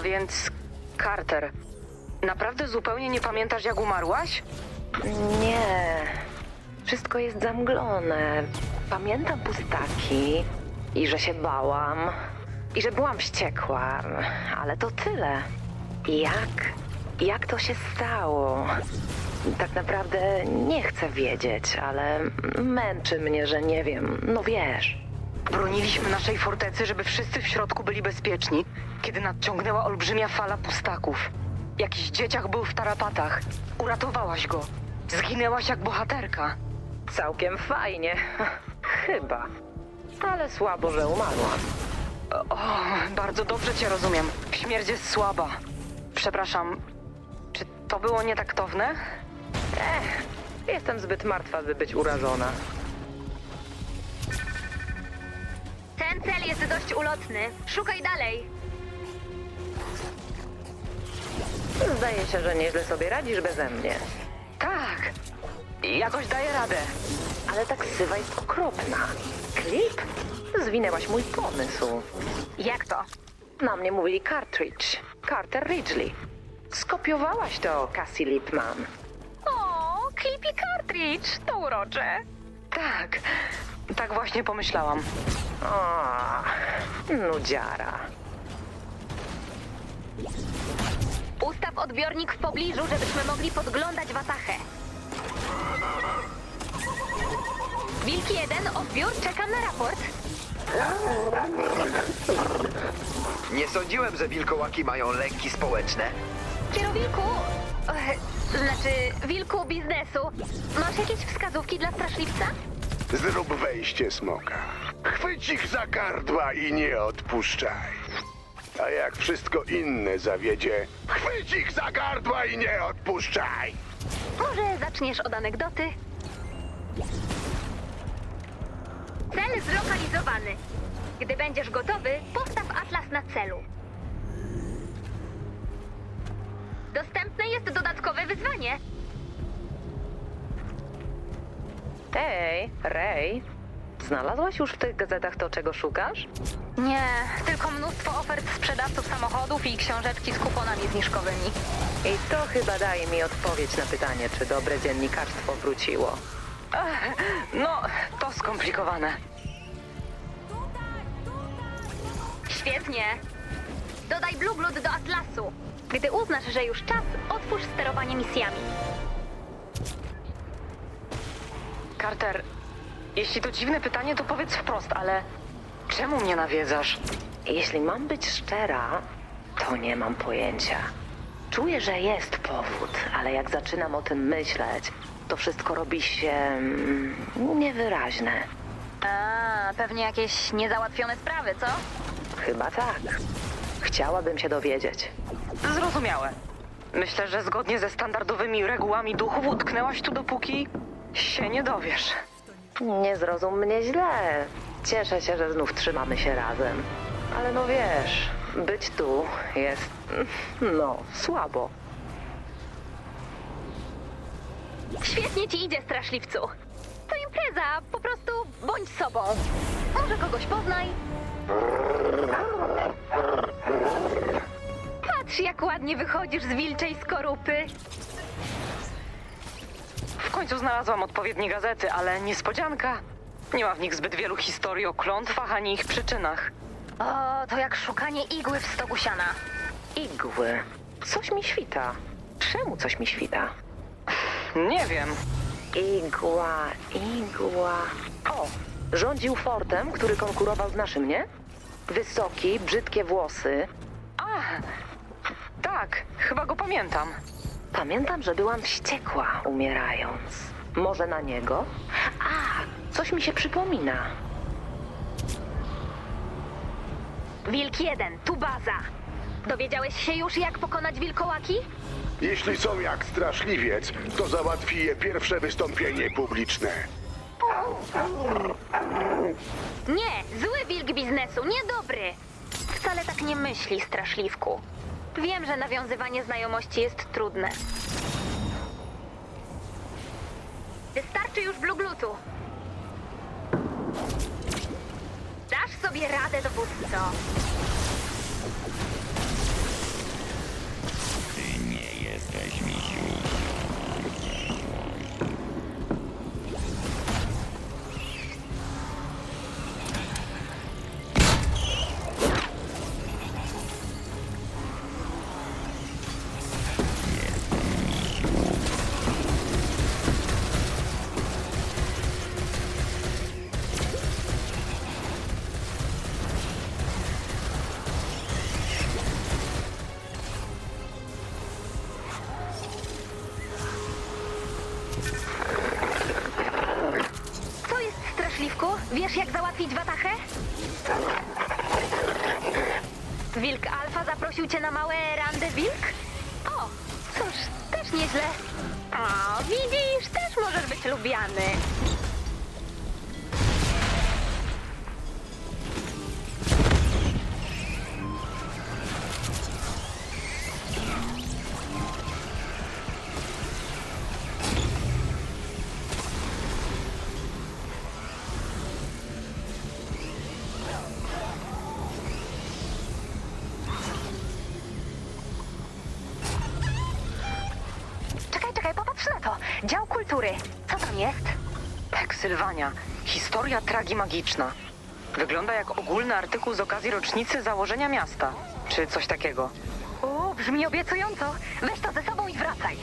A więc, Carter, naprawdę zupełnie nie pamiętasz, jak umarłaś? Nie. Wszystko jest zamglone. Pamiętam pustaki i że się bałam i że byłam wściekła, ale to tyle. Jak? Jak to się stało? Tak naprawdę nie chcę wiedzieć, ale męczy mnie, że nie wiem. No wiesz. Broniliśmy naszej fortecy, żeby wszyscy w środku byli bezpieczni, kiedy nadciągnęła olbrzymia fala pustaków. Jakiś dzieciak był w tarapatach. Uratowałaś go. Zginęłaś jak bohaterka. Całkiem fajnie. Chyba. Ale słabo, że umarłam. O, bardzo dobrze cię rozumiem. Śmierć jest słaba. Przepraszam, czy to było nietaktowne? Ech, jestem zbyt martwa, by być urażona. Ten cel jest dość ulotny. Szukaj dalej. Zdaje się, że nieźle sobie radzisz beze mnie. Tak. Jakoś daję radę. Ale ta ksywa jest okropna. Klip? Zwinęłaś mój pomysł. Jak to? Na mnie mówili Cartridge. Carter Ridgely. Skopiowałaś to, Cassie Lipman. O, Clippy Cartridge, to urocze. Tak. Tak właśnie pomyślałam. O, nudziara. Ustaw odbiornik w pobliżu, żebyśmy mogli podglądać watachę. Wilk 1, odbiór, czekam na raport. Nie sądziłem, że wilkołaki mają lęki społeczne. Kierowniku, e, znaczy wilku biznesu, masz jakieś wskazówki dla straszliwca? Zrób wejście smoka. Chwyć ich za gardła i nie odpuszczaj. A jak wszystko inne zawiedzie, chwyć ich za gardła i nie odpuszczaj. Może zaczniesz od anegdoty? Cel zlokalizowany. Gdy będziesz gotowy, postaw atlas na celu. Dostępne jest dodatkowe wyzwanie. Ej, Ray. Znalazłaś już w tych gazetach to, czego szukasz? Nie, tylko mnóstwo ofert sprzedawców samochodów i książeczki z kuponami zniżkowymi. I to chyba daje mi odpowiedź na pytanie, czy dobre dziennikarstwo wróciło. No, to skomplikowane. Świetnie. Dodaj Blue Blood do atlasu. Gdy uznasz, że już czas, otwórz sterowanie misjami. Carter, jeśli to dziwne pytanie, to powiedz wprost, ale czemu mnie nawiedzasz? Jeśli mam być szczera, to nie mam pojęcia. Czuję, że jest powód, ale jak zaczynam o tym myśleć, to wszystko robi się mm, niewyraźne. A, pewnie jakieś niezałatwione sprawy, co? Chyba tak. Chciałabym się dowiedzieć. Zrozumiałe. Myślę, że zgodnie ze standardowymi regułami duchów utknęłaś tu, dopóki się nie dowiesz. Nie zrozum mnie źle. Cieszę się, że znów trzymamy się razem. Ale no wiesz, być tu jest. no, słabo. Świetnie ci idzie, straszliwcu. To impreza, po prostu bądź sobą. Może kogoś poznaj. Patrz, jak ładnie wychodzisz z wilczej skorupy. W końcu znalazłam odpowiednie gazety, ale niespodzianka. Nie ma w nich zbyt wielu historii o klątwach ani ich przyczynach. O, to jak szukanie igły w stogu siana. Igły. Coś mi świta. Czemu coś mi świta? Nie wiem. Igła, igła. O, rządził fortem, który konkurował z naszym, nie? Wysoki, brzydkie włosy. A, tak, chyba go pamiętam. Pamiętam, że byłam wściekła, umierając. Może na niego? A, coś mi się przypomina. Wilk 1, tu baza. Dowiedziałeś się już, jak pokonać wilkołaki? Jeśli są jak straszliwiec, to załatwi je pierwsze wystąpienie publiczne. Nie, zły wilk biznesu, niedobry. Wcale tak nie myśli, straszliwku. Wiem, że nawiązywanie znajomości jest trudne. Wystarczy już bluglutu. Dasz sobie radę, dowódco. Ty nie jesteś misiu. Zaprosił cię na małe randy wilk? O, cóż, też nieźle. O, widzisz, też możesz być lubiany. Dział kultury. Co tam jest? Peksylwania. Historia tragimagiczna. Wygląda jak ogólny artykuł z okazji rocznicy założenia miasta. Czy coś takiego. O, brzmi obiecująco. Weź to ze sobą i wracaj.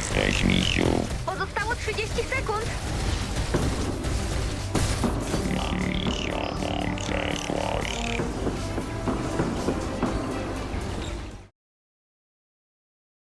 Jesteś misiu. Pozostało 30 sekund.